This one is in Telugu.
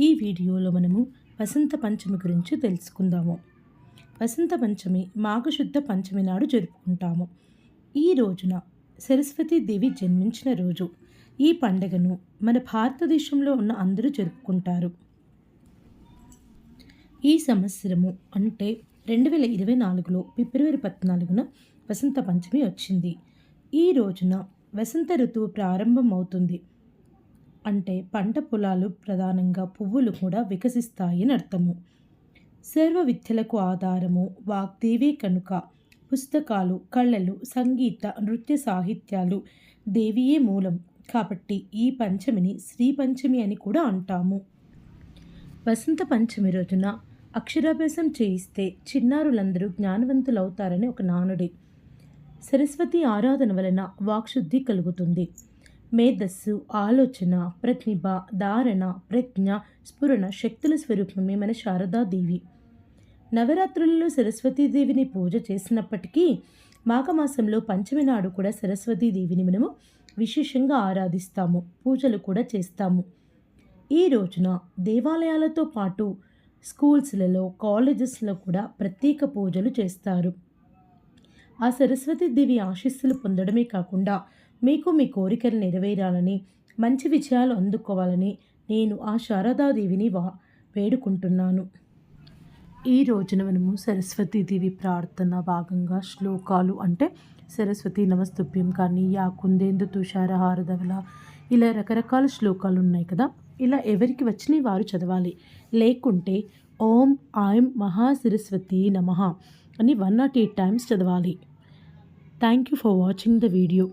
ఈ వీడియోలో మనము వసంత పంచమి గురించి తెలుసుకుందాము. వసంత పంచమి మాఘశుద్ధ పంచమి నాడు జరుపుకుంటాము. ఈ రోజున సరస్వతీదేవి జన్మించిన రోజు. ఈ పండగను మన భారతదేశంలో ఉన్న అందరూ జరుపుకుంటారు. ఈ సంవత్సరము అంటే రెండు వేల ఇరవై నాలుగులో ఫిబ్రవరి పద్నాలుగున వసంత పంచమి వచ్చింది. ఈ రోజున వసంత ఋతువు ప్రారంభం అవుతుంది అంటే పంట పొలాలు ప్రధానంగా పువ్వులు కూడా వికసిస్తాయని అర్థము. సర్వ విద్యలకు ఆధారము వాగ్దేవే కనుక పుస్తకాలు కళలు సంగీత నృత్య సాహిత్యాలు దేవియే మూలం. కాబట్టి ఈ పంచమిని శ్రీ పంచమి అని కూడా అంటాము. వసంత పంచమి రోజున అక్షరాభ్యాసం చేయిస్తే చిన్నారులందరూ జ్ఞానవంతులవుతారని ఒక నానుడి. సరస్వతి ఆరాధన వలన వాక్శుద్ధి కలుగుతుంది. మేధస్సు ఆలోచన ప్రతిభ ధారణ ప్రజ్ఞ స్ఫురణ శక్తుల స్వరూపమే మన శారదాదేవి నవరాత్రులలో సరస్వతీదేవిని పూజ చేసినప్పటికీ మాఘమాసంలో పంచమి నాడు కూడా సరస్వతీదేవిని మనము విశేషంగా ఆరాధిస్తాము పూజలు కూడా చేస్తాము. ఈ రోజున దేవాలయాలతో పాటు స్కూల్స్లలో కాలేజెస్లో కూడా ప్రత్యేక పూజలు చేస్తారు. ఆ సరస్వతీదేవి ఆశీస్సులు పొందడమే కాకుండా మీకు మీ కోరికలు నెరవేరాలని మంచి విజయాలు అందుకోవాలని నేను ఆ శారదాదేవిని వా వేడుకుంటున్నాను. ఈ రోజున మనము సరస్వతీదేవి ప్రార్థన భాగంగా శ్లోకాలు అంటే సరస్వతి నమస్తుభ్యం కానీ యా కుందేందు తుషారహారధవల ఇలా రకరకాల శ్లోకాలు ఉన్నాయి కదా. ఇలా ఎవరికి వచ్చినాయి వారు చదవాలి. లేకుంటే ఓం ఐం మహాసరస్వతి నమ అని వన్ నాట్ ఎయిట్ టైమ్స్ చదవాలి. Thank you for watching the video